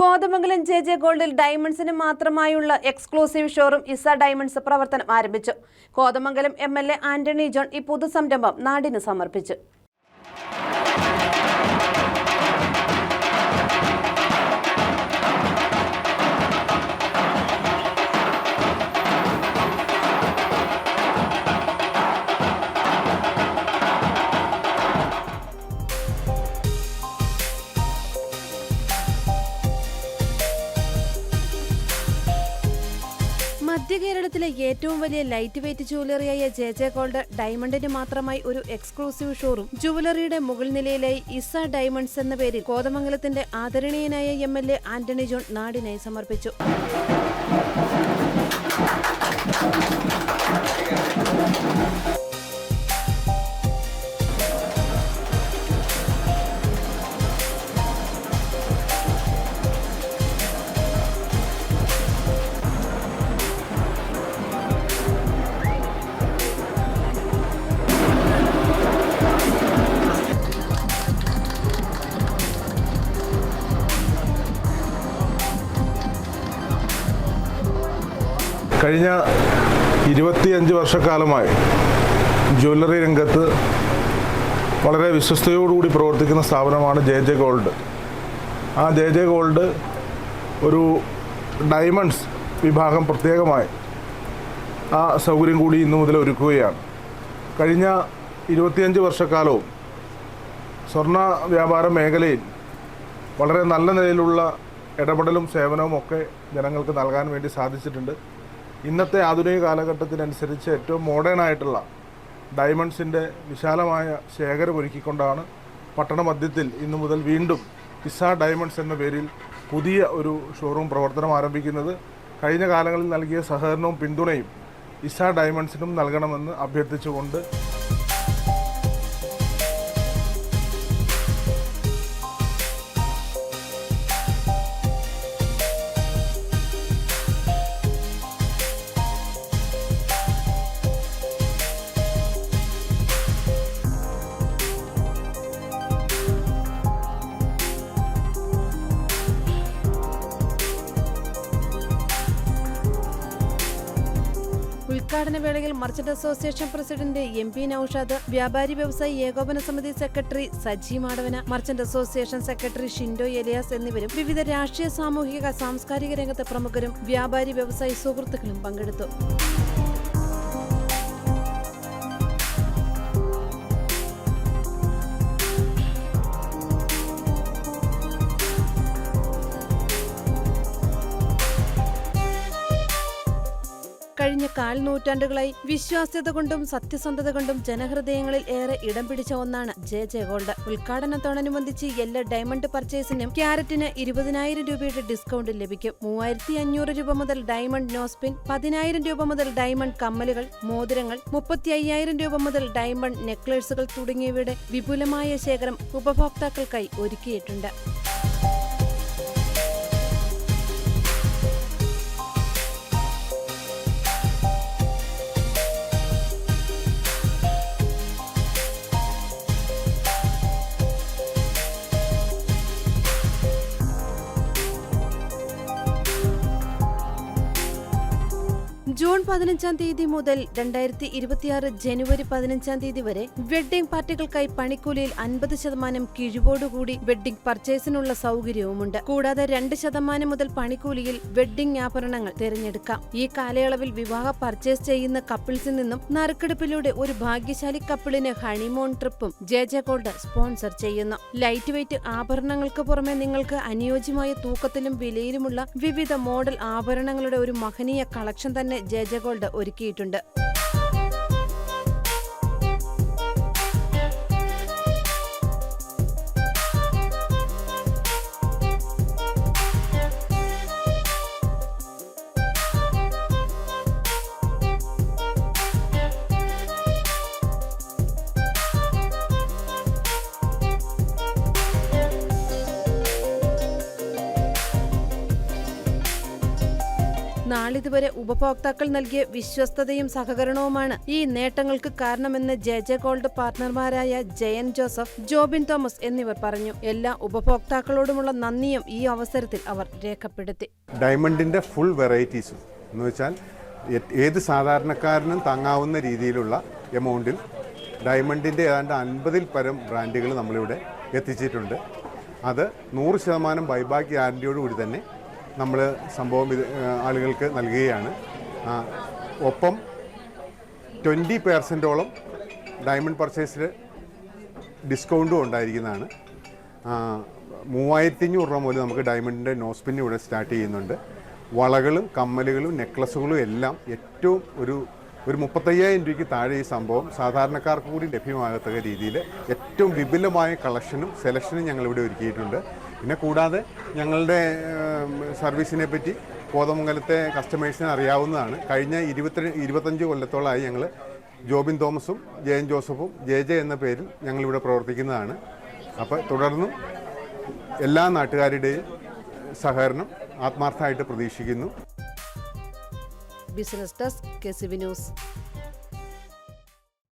Kothamangalam J J ഗോൾഡിൽ ഡയമണ്ട്സിന് മാത്രമായുള്ള എക്സ്ക്ലൂസീവ് ഷോറൂം ഇസ ഡയമണ്ട്സ് പ്രവർത്തനം ആരംഭിച്ചു. കോതമംഗലം എം ആന്റണി ജോൺ ഈ പുതു സംരംഭം നാടിന് സമർപ്പിച്ചു. കേരളത്തിലെ ഏറ്റവും വലിയ ലൈറ്റ് വെയിറ്റ് ജുവലറിയായ ജെ ജെ ഗോൾഡ് ഡയമണ്ടിന് മാത്രമായി ഒരു എക്സ്ക്ലൂസീവ് ഷോറൂം ജുവലറിയുടെ മുകൾ നിലയിലായി ഇസ ഡയമണ്ട്സ് എന്ന പേരിൽ കോതമംഗലത്തിന്റെ ആദരണീയനായ M L A Antony John നാടിനായി സമർപ്പിച്ചു. കഴിഞ്ഞ ഇരുപത്തിയഞ്ച് വർഷക്കാലമായി ജ്വല്ലറി രംഗത്ത് വളരെ വിശ്വസ്തയോടുകൂടി പ്രവർത്തിക്കുന്ന സ്ഥാപനമാണ് ജെ ജെ ഗോൾഡ്. ആ ജെ ജെ ഗോൾഡ് ഒരു ഡയമണ്ട്സ് വിഭാഗം പ്രത്യേകമായി ആ സൗകര്യം കൂടി ഇന്നു മുതൽ ഒരുക്കുകയാണ്. കഴിഞ്ഞ ഇരുപത്തിയഞ്ച് വർഷക്കാലവും സ്വർണ വ്യാപാര മേഖലയിൽ വളരെ നല്ല നിലയിലുള്ള ഇടപെടലും സേവനവും ഒക്കെ ജനങ്ങൾക്ക് നൽകാൻ വേണ്ടി സാധിച്ചിട്ടുണ്ട്. ഇന്നത്തെ ആധുനിക കാലഘട്ടത്തിനനുസരിച്ച് ഏറ്റവും മോഡേൺ ആയിട്ടുള്ള ഡയമണ്ട്സിന്റെ വിശാലമായ ശേഖരം ഒരുക്കിക്കൊണ്ടാണ് പട്ടണ മധ്യത്തിൽ ഇന്നു മുതൽ വീണ്ടും ഇസ ഡയമണ്ട്സ് എന്ന പേരിൽ പുതിയ ഒരു ഷോറൂം പ്രവർത്തനം ആരംഭിക്കുന്നത്. കഴിഞ്ഞ കാലങ്ങളിൽ നൽകിയ സഹകരണവും പിന്തുണയും ഇസ ഡയമണ്ട്സിനും നൽകണമെന്ന് അഭ്യർത്ഥിച്ചുകൊണ്ട് ഉദ്ഘാടന വേളയിൽ merchant association president M P Naushad വ്യാപാരി വ്യവസായി ഏകോപന സമിതി secretary Saji Madavana merchant association secretary Shindo Elias എന്നിവരും വിവിധ രാഷ്ട്രീയ സാമൂഹിക സാംസ്കാരിക രംഗത്തെ പ്രമുഖരും വ്യാപാരി വ്യവസായി സുഹൃത്തുക്കളും പങ്കെടുത്തു. കഴിഞ്ഞ കാൽ നൂറ്റാണ്ടുകളായി വിശ്വാസ്യത കൊണ്ടും സത്യസന്ധത കൊണ്ടും ജനഹൃദയങ്ങളിൽ ഏറെ ഇടം പിടിച്ച ഒന്നാണ് ജെ ജെ ഗോൾഡ്. ഉദ്ഘാടനത്തോടനുബന്ധിച്ച് എല്ലാ ഡയമണ്ട് പർച്ചേസിനും ക്യാരറ്റിന് ഇരുപതിനായിരം രൂപയുടെ ഡിസ്കൗണ്ട് ലഭിക്കും. മൂവായിരത്തി അഞ്ഞൂറ് രൂപ മുതൽ ഡയമണ്ട് നോസ്പിൻ പതിനായിരം രൂപ മുതൽ ഡയമണ്ട് കമ്മലുകൾ മോതിരങ്ങൾ മുപ്പത്തി അയ്യായിരം രൂപ മുതൽ ഡയമണ്ട് നെക്ലേഴ്സുകൾ തുടങ്ങിയവയുടെ വിപുലമായ ശേഖരം ഉപഭോക്താക്കൾക്കായി ഒരുക്കിയിട്ടുണ്ട്. പതിനഞ്ചാം തീയതി മുതൽ രണ്ടായിരത്തി ഇരുപത്തിയാറ് ജനുവരി പതിനഞ്ചാം തീയതി വരെ വെഡ്ഡിംഗ് പാർട്ടികൾക്കായി പണിക്കൂലിയിൽ അൻപത് ശതമാനം കിഴിവോടുകൂടി വെഡ്ഡിംഗ് പർച്ചേസിനുള്ള സൗകര്യവുമുണ്ട്. കൂടാതെ രണ്ട് ശതമാനം മുതൽ പണിക്കൂലിയിൽ വെഡ്ഡിംഗ് ആഭരണങ്ങൾ തിരഞ്ഞെടുക്കാം. ഈ കാലയളവിൽ വിവാഹ പർച്ചേസ് ചെയ്യുന്ന കപ്പിൾസിൽ നിന്നും നറുക്കെടുപ്പിലൂടെ ഒരു ഭാഗ്യശാലി കപ്പിളിന് ഹണിമൂൺ ട്രിപ്പും ജെ ജെ ഗോൾഡ് സ്പോൺസർ ചെയ്യുന്നു. ലൈറ്റ് വെയിറ്റ് ആഭരണങ്ങൾക്ക് പുറമെ നിങ്ങൾക്ക് അനുയോജ്യമായ തൂക്കത്തിലും വിലയിലുമുള്ള വിവിധ മോഡൽ ആഭരണങ്ങളുടെ ഒരു മഹനീയ കളക്ഷൻ തന്നെ ജെ ജെ ഗോൾഡ് ഒരുക്കിയിട്ടുണ്ട് നാളിതുവരെ ഉപഭോക്താക്കൾ നൽകിയ വിശ്വസ്തതയും സഹകരണവുമാണ് ഈ നേട്ടങ്ങൾക്ക് കാരണമെന്ന് ജെ ജെ ഗോൾഡ് പാർട്ണർമാരായ ജയൻ ജോസഫ് ജോബിൻ തോമസ് എന്നിവർ പറഞ്ഞു. എല്ലാ ഉപഭോക്താക്കളോടുമുള്ള നന്ദിയും ഈ അവസരത്തിൽ അവർ രേഖപ്പെടുത്തി. ഡയമണ്ടിന്റെ ഫുൾ വെറൈറ്റീസും എന്ന് വെച്ചാൽ ഏത് സാധാരണക്കാരനും താങ്ങാവുന്ന രീതിയിലുള്ള എമൗണ്ടിൽ ഡയമണ്ടിന്റെ ഏതാണ്ട് അൻപതിൽ പരം ബ്രാൻഡുകൾ നമ്മളിവിടെ എത്തിച്ചിട്ടുണ്ട്. അത് നൂറ് ശതമാനം ബൈബാക്ക് ഗ്യാരണ്ടിയോടുകൂടി തന്നെ നമ്മൾ സംഭവം ഇത് ആളുകൾക്ക് നൽകുകയാണ്. ഒപ്പം ട്വന്റി പേഴ്സന്റോളം ഡയമണ്ട് പർച്ചേസിൽ ഡിസ്കൗണ്ടും ഉണ്ടായിരിക്കുന്നതാണ്. മൂവായിരത്തി അഞ്ഞൂറ് രൂപ മുതൽ നമുക്ക് ഡയമണ്ടിന്റെ നോസ്പിൻ ഇവിടെ സ്റ്റാർട്ട് ചെയ്യുന്നുണ്ട്. വളകളും കമ്മലുകളും നെക്ലസുകളും എല്ലാം ഏറ്റവും ഒരു ഒരു മുപ്പത്തയ്യായിരം രൂപയ്ക്ക് താഴെ ഈ സംഭവം സാധാരണക്കാർക്ക് കൂടി ലഭ്യമാകത്തക്ക രീതിയിൽ ഏറ്റവും വിപുലമായ കളക്ഷനും സെലക്ഷനും ഞങ്ങളിവിടെ ഒരുക്കിയിട്ടുണ്ട്. പിന്നെ കൂടാതെ ഞങ്ങളുടെ സർവീസിനെ പറ്റി കോതമംഗലത്തെ കസ്റ്റമേഴ്സിനെ അറിയാവുന്നതാണ്. കഴിഞ്ഞ ഇരുപത്തി ഇരുപത്തഞ്ച് കൊല്ലത്തോളമായി ഞങ്ങൾ ജോബിൻ തോമസും ജയൻ ജോസഫും ജെ ജെ എന്ന പേരിൽ ഞങ്ങളിവിടെ പ്രവർത്തിക്കുന്നതാണ്. അപ്പോൾ തുടർന്നും എല്ലാ നാട്ടുകാരുടെയും സഹകരണം ആത്മാർത്ഥമായിട്ട് പ്രതീക്ഷിക്കുന്നു. Business desk K news.